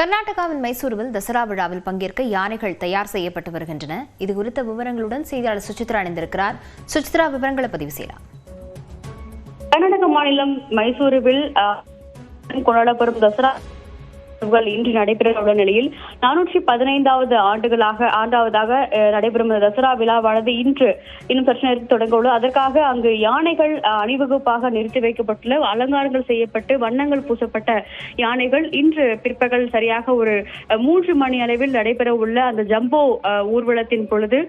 கர்நாடகாவின் மைசூருவில் தசரா விழாவில் பங்கேற்க யானைகள் தயார் செய்யப்பட்டு வருகின்றன. இது குறித்த விவரங்களுடன் செய்தியாளர் சுசித்ரா இணைந்திருக்கிறார். சுசித்ரா விவரங்களை பதிவு செய்யலாம். கர்நாடக மாநிலம் மைசூருவில் கொண்டாடப்படும் தசரா நிகழ்வுகள் இன்று நடைபெற உள்ள நிலையில் நானூற்றி பதினைந்தாவது ஆண்டுகளாக ஆண்டாவதாக நடைபெறும் தசரா விழாவானது இன்று இன்னும் சற்று நேரத்தில் தொடங்க உள்ளது. அதற்காக அங்கு யானைகள் அணிவகுப்பாக நிறுத்தி வைக்கப்பட்டுள்ள அலங்காரங்கள் செய்யப்பட்டு வண்ணங்கள் பூசப்பட்ட யானைகள் இன்று பிற்பகல் சரியாக ஒரு மூன்று மணி அளவில் நடைபெற உள்ள அந்த ஜம்போ ஊர்வலத்தின் பொழுது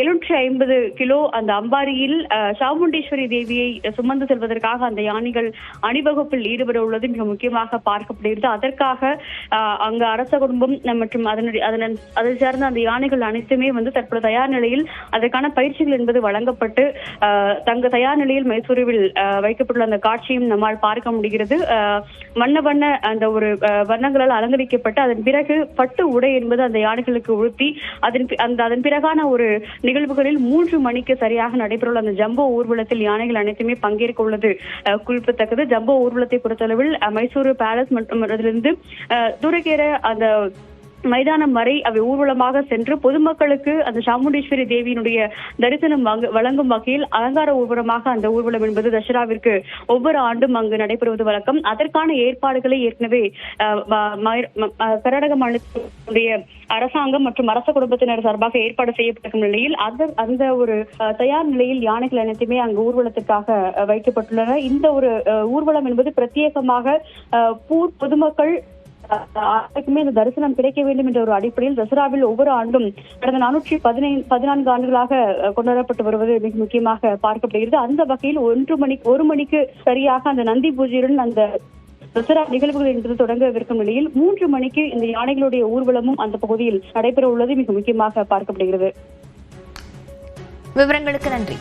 எழுநூற்றி ஐம்பது கிலோ அந்த அம்பாரியில் சாமுண்டீஸ்வரி தேவியை சுமந்து செல்வதற்காக அந்த யானைகள் அணிவகுப்பில் ஈடுபட உள்ளது. மிக முக்கியமாக பார்க்கப்படுகிறது. அதற்காக அங்க அரச குடும்பம் மற்றும் அதனுடைய அதன் அதை சார்ந்த அந்த யானைகள் அனைத்துமே வந்து தற்போது தயார் நிலையில் அதற்கான பயிற்சிகள் என்பது வழங்கப்பட்டு தங்க தயார் நிலையில் மைசூருவில் வைக்கப்பட்டுள்ள அந்த காட்சியும் நம்மால் பார்க்க முடிகிறது. வண்ண வண்ண அந்த ஒரு வண்ணங்களால் அலங்கரிக்கப்பட்டு அதன் பிறகு பட்டு உடை என்பது அந்த யானைகளுக்கு உடுத்தி அதன் அந்த அதன் பிறகான ஒரு நிகழ்வுகளில் மூன்று மணிக்கு சரியாக நடைபெறவுள்ள அந்த ஜம்போ ஊர்வலத்தில் யானைகள் அனைத்துமே பங்கேற்க உள்ளது. குறிப்பிடத்தக்கது. ஜம்போ ஊர்வலத்தை பொறுத்தளவில் மைசூரு பேலஸ் மற்றும் அதிலிருந்து ஆஹ் அந்த மைதானம் வரை அவை ஊர்வலமாக சென்று பொதுமக்களுக்கு அந்த சாமுண்டீஸ்வரி தேவியினுடைய தரிசனம் வழங்கும் வகையில் அலங்கார ஊர்வலமாக அந்த ஊர்வலம் என்பது தசராவிற்கு ஒவ்வொரு ஆண்டும் அங்கு நடைபெறுவது வழக்கம். அதற்கான ஏற்பாடுகளை ஏற்கனவே ம- கர்நாடக மாநிலத்தினுடைய அரசாங்கம் மற்றும் அரச குடும்பத்தினர் சார்பாக ஏற்பாடு செய்யப்பட்டிருக்கும் நிலையில் அந்த அந்த ஒரு தயார் நிலையில் யானைகள் அனைத்துமே அங்கு ஊர்வலத்திற்காக வைக்கப்பட்டுள்ளன. இந்த ஒரு ஊர்வலம் என்பது பிரத்யேகமாக பூர் பொதுமக்கள் யாருக்குமே இந்த தரிசனம் கிடைக்க வேண்டும் என்ற ஒரு அடிப்படையில் தசராவில் ஒவ்வொரு ஆண்டும் கடந்த நானூற்றி பதினைந்து பதினான்கு ஆண்டுகளாக கொண்டாடப்பட்டு வருவது மிக முக்கியமாக பார்க்கப்படுகிறது. அந்த வகையில் ஒன்று மணிக்கு ஒரு மணிக்கு சரியாக அந்த நந்தி பூஜையுடன் அந்த தசரா நிகழ்வுகள் என்பது தொடங்கவிருக்கும் நிலையில் மூன்று மணிக்கு இந்த யானைகளுடைய ஊர்வலமும் அந்த பகுதியில் நடைபெற உள்ளது மிக முக்கியமாக பார்க்கப்படுகிறது. விவரங்களுக்கு நன்றி.